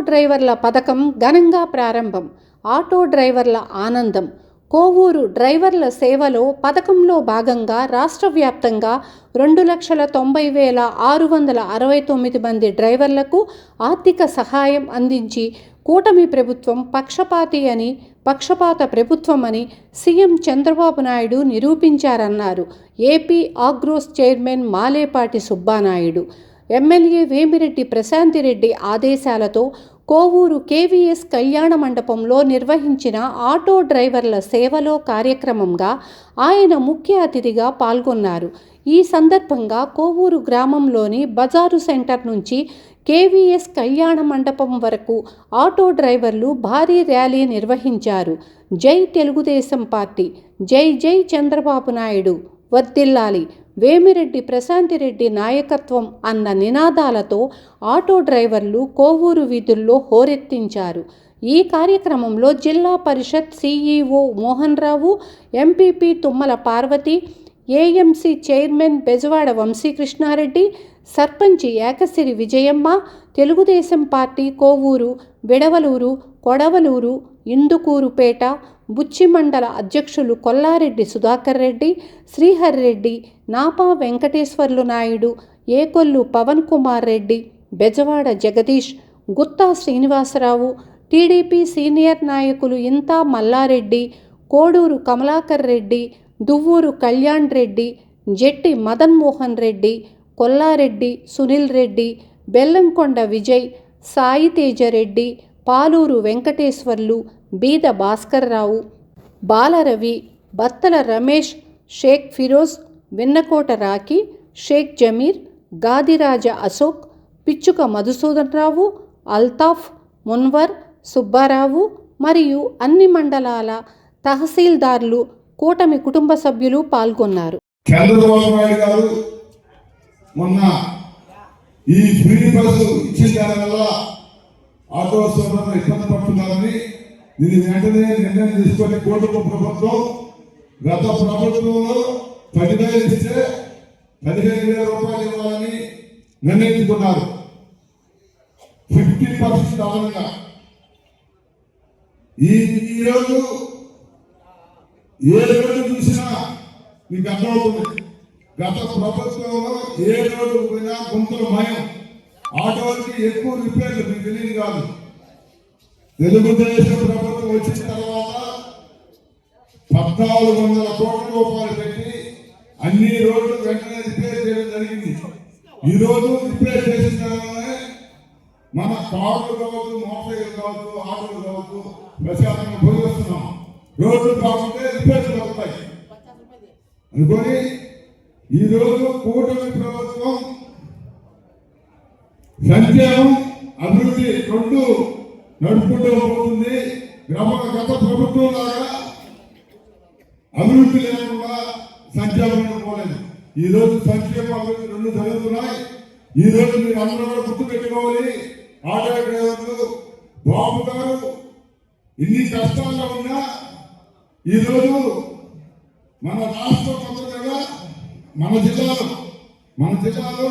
డ్రైవర్ల పథకం ఘనంగా ప్రారంభం. ఆటో డ్రైవర్ల ఆనందం. కోవూరు డ్రైవర్ల సేవలో పథకంలో భాగంగా రాష్ట్ర వ్యాప్తంగా రెండు లక్షల తొంభై వేల ఆరు వందల అరవై తొమ్మిది మంది డ్రైవర్లకు ఆర్థిక సహాయం అందించి కూటమి ప్రభుత్వం పక్షపాతి అని పక్షపాత ప్రభుత్వం అని CM Chandrababu Naidu నిరూపించారన్నారు. AP Agros chairman Malepati Subbanaidu. MLA Vemireddy Prashanthireddy ఆదేశాలతో కోవూరు కేవీఎస్ కళ్యాణ మండపంలో నిర్వహించిన ఆటో డ్రైవర్ల సేవలో కార్యక్రమంగా ఆయన ముఖ్య అతిథిగా పాల్గొన్నారు. ఈ సందర్భంగా కోవూరు గ్రామంలోని బజారు సెంటర్ నుంచి కేవీఎస్ కళ్యాణ మండపం వరకు ఆటో డ్రైవర్లు భారీ ర్యాలీ నిర్వహించారు. జై తెలుగుదేశం పార్టీ. జై జై చంద్రబాబు నాయుడు. వర్దిల్లాలి. వేమిరెడ్డి ప్రశాంతిరెడ్డి నాయకత్వం అన్న నినాదాలతో ఆటో డ్రైవర్లు కోవూరు వీధుల్లో హోరెత్తించారు. ఈ కార్యక్రమంలో zilla parishad CEO Mohan Rao MPP Tummala Parvathi AMC chairman Bezawada Vamsikrishnareddy sarpanch Ekasiri Vijayamma Telugu Desam party Kovur Vidavalur Kodavalur Indukurpet Buchi మండల అధ్యక్షులు కొల్లారెడ్డి సుధాకర్ రెడ్డి శ్రీహర్ రెడ్డి నాపా వెంకటేశ్వర్లు నాయుడు ఏకొల్లు పవన్ కుమార్ రెడ్డి బెజవాడ జగదీష్ గుత్తా శ్రీనివాసరావు టీడీపీ సీనియర్ నాయకులు ఇంతా మల్లారెడ్డి కోడూరు కమలాకర్ రెడ్డి దువ్వూరు కళ్యాణ్ రెడ్డి జెట్టి మదన్ మోహన్ రెడ్డి కొల్లారెడ్డి సునీల్ రెడ్డి బెల్లంకొండ విజయ్ సాయి తేజరెడ్డి పాలూరు వెంకటేశ్వర్లు బీద భాస్కర్రావు బాలరవి బత్తల రమేష్ షేక్ ఫిరోజ్ వెన్నకోట రాకి షేక్ జమీర్ గాదిరాజ అశోక్ పిచ్చుక మధుసూదన్ రావు అల్తాఫ్ మున్వర్ సుబ్బారావు మరియు అన్ని మండలాల తహసీల్దార్లు కూటమి కుటుంబ సభ్యులు పాల్గొన్నారు. మొన్న ఈ ఫ్రీ బస్సు ఇచ్చిన దానివల్ల ఆటో సోదరులు ఇబ్బంది పడుతున్నారని దీన్ని వెంటనే నిర్ణయం తీసుకొని కూటమి ప్రభుత్వం గత ప్రభుత్వంలో పదివేలు ఇస్తే పదిహేను వేల రూపాయలు ఇవ్వాలని నిర్ణయించుకున్నారు. ఫిఫ్టీ పర్సెంట్ అదనంగా ఈ ఈరోజు ఏ రోజు చూసినా మీకు అర్థమవుతుంది. గత ప్రభుత్వంలో ఏ రోజు పోయినా గుంతలు మాయం. ఆటోలకి ఎక్కువ రిపేర్లు మీకు తెలియదు కాదు. తెలుగుదేశం ప్రభుత్వం వచ్చిన తర్వాత పద్నాలుగు వందల కోట్ల రూపాయలు పెట్టి అన్ని రోడ్లు వెంటనే రిపేర్ చేయడం జరిగింది. ఈ రోజు రిపేర్ చేసిన తర్వాతనే మన కార్లు కావచ్చు మోటార్ సైకిల్ కావచ్చు ఆటోలు కావచ్చు ప్రశాంతంగా భోజనం వస్తున్నాం రోడ్లు బాగుంటే రిపేర్లు అవుతాయి అనుకొని ఈ రోజు కూటమి ప్రభుత్వం సంక్షేమం అభివృద్ధి రెండు నడుపుకుంటూ పోతుంది. గ్రామ గత ప్రభుత్వం లాగా అభివృద్ధి లేకుండా సంక్షేమం పోలేదు ఈ రోజు సంక్షేమ అభివృద్ధి రెండు జరుగుతున్నాయి. ఈ రోజు మీరు అందరూ కూడా గుర్తు పెట్టుకోవాలి ఆటో డ్రైవర్లు బాబు గారు ఇన్ని కష్టాల్లో ఉన్నా ఈ రోజు మన రాష్ట్ర మన జిల్లాలో మన జిల్లాలో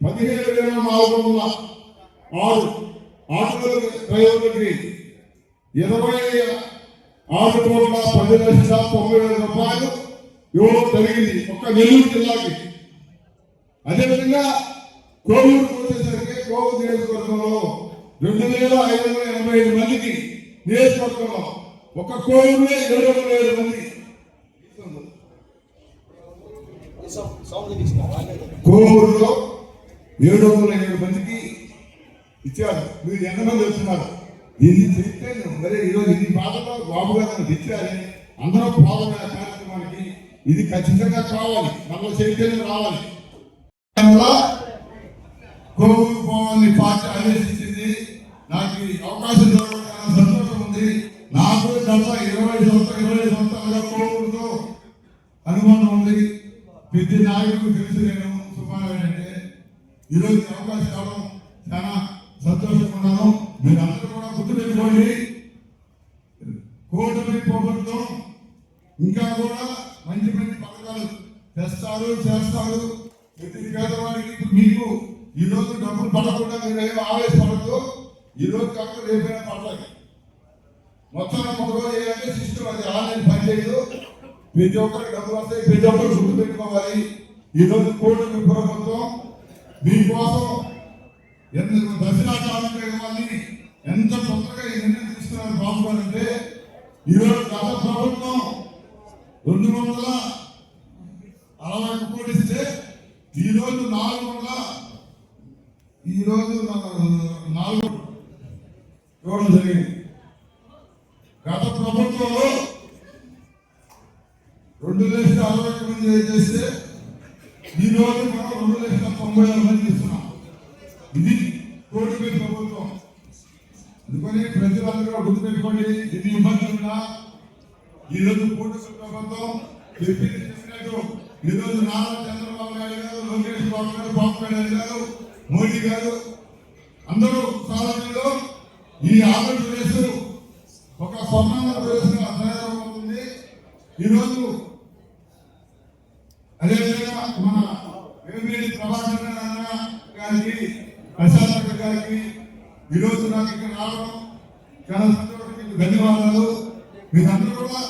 పదిహేడు వేల నాలుగు వందల ఆరు ఆటో డ్రైవర్లకి ఇరవై ఆరు కోట్ల పది లక్షల తొంభై వేల రూపాయలు ఇవ్వడం జరిగింది ఒక్క నెల్లూరు జిల్లాకి. అదేవిధంగా కోవూరు వచ్చేసరికి కోవూరు నియోజకవర్గంలో రెండు వేల ఐదు వందల ఎనభై ఐదు మందికి నియోజకవర్గంలో ఒక కోవూరులో ఏడు వందల ఏడు మంది. కోవూరులో ఏడు వందల ఏడు మందికి ఇచ్చారు. మీరు ఎంతమంది వస్తున్నారు? దీన్ని చెప్తే మరి ఈరోజు ఇది బాధలో బాబు గారు మనకు ఇచ్చారు అందరూ పాల్గొనే కార్యక్రమానికి ఇది ఖచ్చితంగా కావాలి. మనలో చైతన్యం రావాలి. దానివల్ల పోవాలని పార్టీ ఆదేశించింది. నాకు అవకాశం దొరకడం సంతోషం ఉంది. నాకు గత ఇరవై సంవత్సరాలు ఇరవై సంవత్సరాలుగా కోవిడ్తో అనుబంధం ఉంది. ప్రతి నాయకుడు తెలుసు నేను సుమారు ఈరోజు ఈ అవకాశం రావడం చాలా సంతోషంగా ఉన్నాను. మీరు అందరూ కూడా గుర్తుపెట్టుకోండి. కూటమి ప్రభుత్వం ఇంకా కూడా మంచి మంచి పథకాలు తెస్తారు చేస్తారు. ప్రతి పేదవాడికి ఇప్పుడు మీకు ఈరోజు డబ్బులు పడకుండా మీరు ఏం ఆవేశపడదు ఈ రోజు రేపైనా పడలేదు మొత్తం ఒక రోజు ఏంటంటే సిస్టమ్ అది ఆన్లైన్ పనిచేయదు. ప్రతి ఒక్కరికి డబ్బులు వస్తాయి. ప్రతి ఒక్కరు గుర్తు పెట్టుకోవాలి ఈరోజు రోజు ప్రభుత్వం మీకోసం ఎందుకు దసరా ఇవ్వాలి ఎంత తొందరగా ఈ నిర్ణయం తీసుకున్నారు బాబు గారు అంటే ఈరోజు గత ప్రభుత్వం రెండు వందల అరవై ఒక్క కోటి ఇస్తే ఈరోజు నాలుగు వందల ఈరోజు నాలుగు ఇవ్వడం జరిగింది. గత ప్రభుత్వంలో రెండు లక్షల అరవై ఒక్క మంది చేస్తే ఈ రోజు మనం రెండు లక్షల తొంభై ఆరు మంది ఇస్తున్నాం. ఇది కోటి ప్రభుత్వం. అందుకని ప్రజలందరూ గుర్తుపెట్టుకోండి ఇది ఇబ్బందులు ఉన్నా ఈ రోజు కోటి ప్రభుత్వం చెప్పింది చెప్పినట్టు ఈ రోజు నారా చంద్రబాబు నాయుడు గారు లోకేష్ బాబు గారు బాబు నాయుడు గారు మోడీ గారు అందరూ సాధనలో ఈ ఆంధ్రప్రదేశ్ ఒక స్వర్ణాంధ్రప్రదేశ్గా తయారవుతుంది. ఈరోజు అదేవిధంగా మన వేమిరెడ్డి ప్రభాకర్ అన్న గారికి ప్రశాంత్ గారికి ఈరోజు నాకు ఇక్కడ రావడం చాలా సంతోషం. ధన్యవాదాలు. మీరందరూ కూడా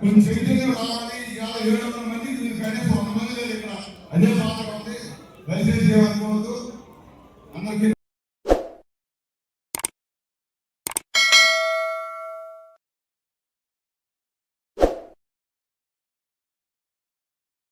కొంచెం చైతన్యం రావాలి. ఇవాళ ఏడు వందల మంది కనీసం వంద మంది లేదు ఇక్కడ అదే బాధ ఉంది దయచేసి